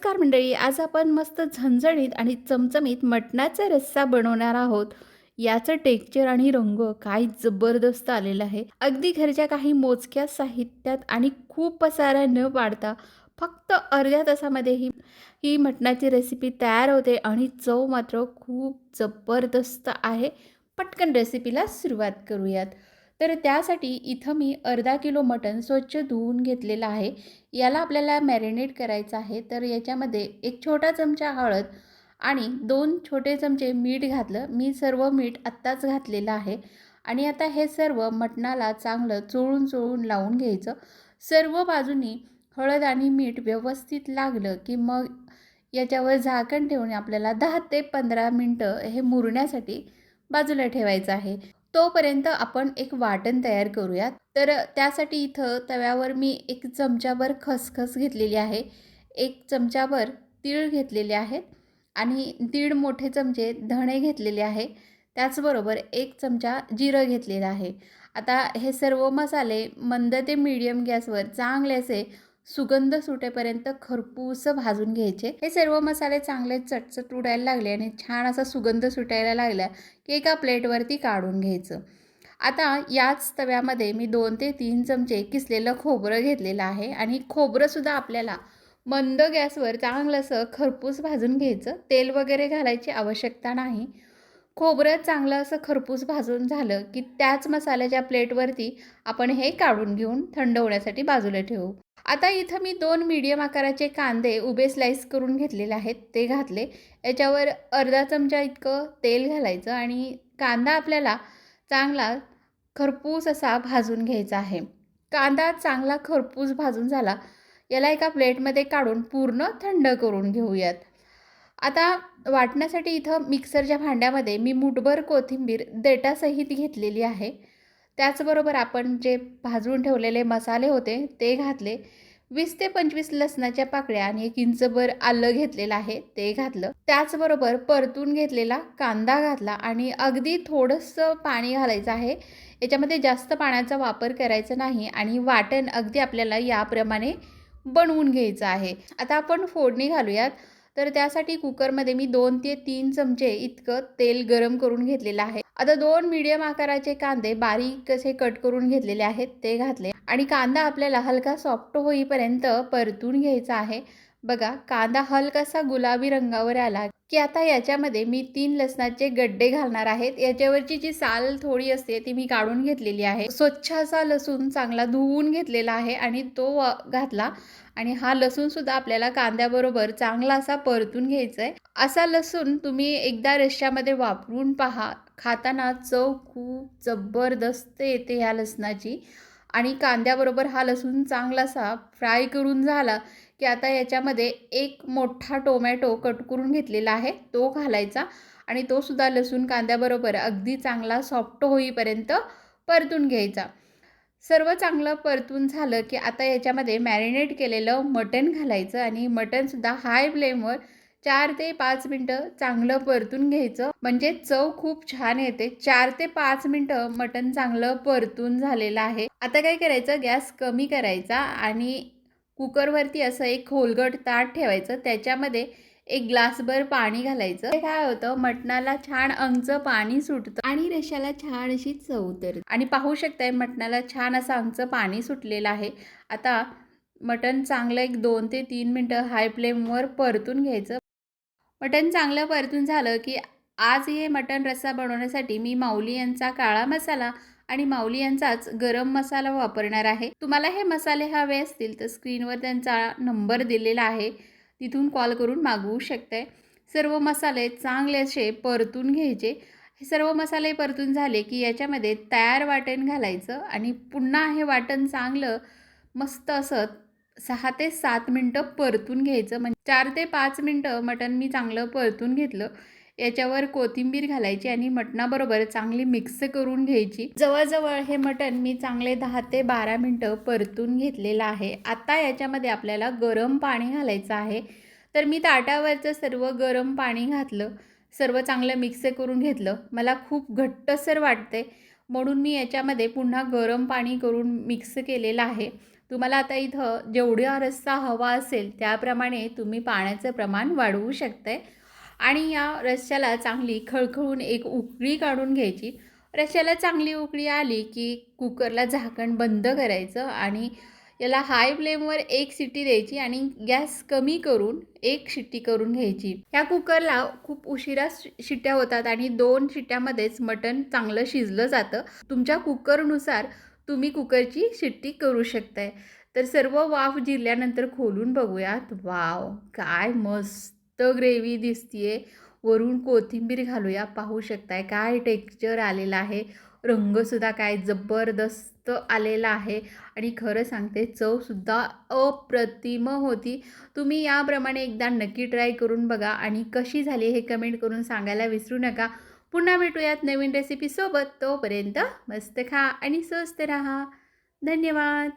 नमस्कार मंडळी आज आपण मस्त झणझणीत आणि चमचमीत मटणाचा रस्सा बनवणार आहोत. याचं टेक्चर आणि रंग काय जबरदस्त आलेलं आहे. अगदी घरच्या काही मोजक्या साहित्यात आणि खूप पसारा न पाडता फक्त अर्ध्या तासामध्ये ही ही मटणाची रेसिपी तयार होते आणि चव मात्र खूप जबरदस्त आहे. पटकन रेसिपीला सुरुवात करूयात. तर त्यासाठी इथं मी अर्धा किलो मटण स्वच्छ धुवून घेतलेलं आहे. याला आपल्याला मॅरिनेट करायचं आहे. तर याच्यामध्ये एक छोटा चमचा हळद आणि दोन छोटे चमचे मीठ घातलं. मी सर्व मीठ आत्ताच घातलेलं आहे. आणि आता हे सर्व मटणाला चांगलं चोळून चोळून लावून घ्यायचं. सर्व बाजूनी हळद आणि मीठ व्यवस्थित लागलं की मग याच्यावर झाकण ठेवून आपल्याला दहा ते पंधरा मिनटं हे मुरण्यासाठी बाजूला ठेवायचं आहे. तोपर्यंत आपण एक वाटण तयार करूयात. तर त्यासाठी इथं तव्यावर मी एक चमचाभर खसखस घेतलेली आहे. एक चमचाभर तीळ घेतलेले आहेत आणि दीड मोठे चमचे धणे घेतलेले आहे. त्याचबरोबर एक चमचा जिरं घेतलेलं आहे. आता हे सर्व मसाले मंद ते मीडियम गॅसवर चांगले असे सुगंध सुटेपर्यंत खरपूस भाजून घ्यायचे. हे सर्व मसाले चांगले चटचट उडायला लागले आणि छान असा सुगंध सुटायला लागला की एका प्लेटवरती काढून घ्यायचं. आता याच तव्यामध्ये मी दोन ते तीन चमचे किसलेलं खोबरं घेतलेलं आहे आणि खोबरंसुद्धा आपल्याला मंद गॅसवर चांगलंसं खरपूस भाजून घ्यायचं. तेल वगैरे घालायची आवश्यकता नाही. खोबरं चांगलं असं खरपूस भाजून झालं की त्याच मसाल्याच्या प्लेटवरती आपण हे काढून घेऊन थंड होण्यासाठी बाजूला ठेवू. आता इथं मी दोन मीडियम आकाराचे कांदे उभे स्लाईस करून घेतलेले आहेत ते घातले. याच्यावर अर्धा चमचा इतकं तेल घालायचं आणि कांदा आपल्याला चांगला खरपूस असा भाजून घ्यायचा आहे. कांदा चांगला खरपूस भाजून झाला याला एका प्लेटमध्ये काढून पूर्ण थंड करून घेऊयात. आता वाटण्यासाठी इथं मिक्सरच्या भांड्यामध्ये मी मुठभर कोथिंबीर देटासहित घेतलेली आहे. त्याचबरोबर आपण जे भाजून ठेवलेले मसाले होते ते घातले. वीस ते पंचवीस लसणाच्या पाकळ्या आणि एक इंचभर आलं घेतलेलं आहे ते घातलं. त्याचबरोबर परतून घेतलेला कांदा घातला आणि अगदी थोडंसं पाणी घालायचं आहे. याच्यामध्ये जास्त पाण्याचा वापर करायचा नाही आणि वाटण अगदी आपल्याला याप्रमाणे बनवून घ्यायचं आहे. आता आपण फोडणी घालूयात. तर त्यासाठी कुकरमध्ये मी दोन ते तीन चमचे इतकं तेल गरम करून घेतलेलं आहे. आता दोन मीडियम आकाराचे कांदे बारीक असे कट करून घेतलेले आहेत ते घातले. आणि कांदा आपल्याला हलका सॉफ्ट होईपर्यंत परतून घ्यायचा आहे. बघा कांदा हलकासा गुलाबी रंगावर आला की आता याच्यामध्ये मी तीन लसणाचे गड्डे घालणार आहेत. याच्यावरची जी साल थोडी असते ती मी काढून घेतलेली आहे. स्वच्छ असा लसूण चांगला धुवून घेतलेला आहे आणि तो घातला आणि हा लसूण सुद्धा आपल्याला कांद्याबरोबर चांगला असा परतून घ्यायचा आहे. असा लसूण तुम्ही एकदा रश्श्यामध्ये वापरून पहा. खाताना चव खूप जबरदस्त येते ह्या लसणाची. आणि कांद्याबरोबर हा लसूण चांगलासा फ्राय करून झाला की आता याच्यामध्ये एक मोठा टोमॅटो कट करून घेतलेला आहे तो घालायचा आणि तोसुद्धा लसूण कांद्याबरोबर अगदी चांगला सॉफ्ट होईपर्यंत परतून घ्यायचा. सर्व चांगलं परतून झालं की आता याच्यामध्ये मॅरिनेट केलेलं मटण घालायचं आणि मटणसुद्धा हाय फ्लेमवर चार ते पाच मिनटं चांगलं परतून घ्यायचं. म्हणजे चव खूप छान येते. चार ते पाच मिनटं मटण चांगलं परतून झालेलं आहे. आता काय करायचं? गॅस कमी करायचा आणि कुकरवरती असं एक खोलगट ताट ठेवायचं. त्याच्यामध्ये एक ग्लासभर पाणी घालायचं. ते काय होतं? मटणाला छान अंगचं पाणी सुटतं आणि रेषाला छान अशी चव उतरते. आणि पाहू शकताय मटणाला छान असं अंगचं पाणी सुटलेलं आहे. आता मटण चांगलं एक दोन ते तीन मिनटं हाय फ्लेमवर परतून घ्यायचं. मटण चांगलं परतून झालं की आज हे मटण रस्सा बनवण्यासाठी मी माऊली यांचा काळा मसाला आणि माऊली यांचाच गरम मसाला वापरणार आहे. तुम्हाला हे मसाले हवे असतील तर स्क्रीनवर त्यांचा नंबर दिलेला आहे. तिथून कॉल करून मागवू शकताय. सर्व मसाले चांगले असे परतून घ्यायचे. हे सर्व मसाले परतून झाले की याच्यामध्ये तयार वाटण घालायचं आणि पुन्हा हे वाटण चांगलं मस्त असं सहा ते सात मिनटं परतून घ्यायचं. म्हणजे चार ते पाच मिनटं मटण मी चांगलं परतून घेतलं. याच्यावर कोथिंबीर घालायची आणि मटणाबरोबर चांगली मिक्स करून घ्यायची. जवळजवळ हे मटण मी चांगले दहा ते बारा मिनटं परतून घेतलेलं आहे. आता याच्यामध्ये आपल्याला गरम पाणी घालायचं आहे. तर मी ताटावरचं सर्व गरम पाणी घातलं. सर्व चांगलं मिक्स करून घेतलं. मला खूप घट्टसर वाटते म्हणून मी याच्यामध्ये पुन्हा गरम पाणी करून मिक्स केलेलं आहे. तुम्हाला आता इथं जेवढा रस्सा हवा असेल त्याप्रमाणे तुम्ही पाण्याचं प्रमाण वाढवू शकताय. आणि या रस्स्याला चांगली खळखळून एक उकळी काढून घ्यायची. रस्स्याला चांगली उकळी आली की कुकरला झाकण बंद करायचं आणि याला हाय फ्लेमवर एक शिट्टी द्यायची आणि गॅस कमी करून एक शिट्टी करून घ्यायची. ह्या कुकरला खूप उशिरा शि- शिट्ट्या होतात आणि दोन शिट्ट्यामध्येच मटण चांगलं शिजलं जातं. तुमच्या कुकरनुसार तुम्ही कुकरची शिट्टी करू शकताय. तर सर्व वाफ जिरल्यानंतर खोलून बघूयात. वाव काय मस्त ग्रेव्ही दिसतीये. वरून कोथिंबीर घालूया. पाहू शकताय काय टेक्स्चर आलेलं आहे. रंगसुद्धा काय जबरदस्त आलेला आहे. आणि खरं सांगते चवसुद्धा अप्रतिम होती. तुम्ही याप्रमाणे एकदा नक्की ट्राय करून बघा. आणि कशी झाली हे कमेंट करून सांगायला विसरू नका. पुन्हा भेटूयात नवीन रेसिपीसोबत तोपर्यंत मस्त खा आणि स्वस्त राहा. धन्यवाद.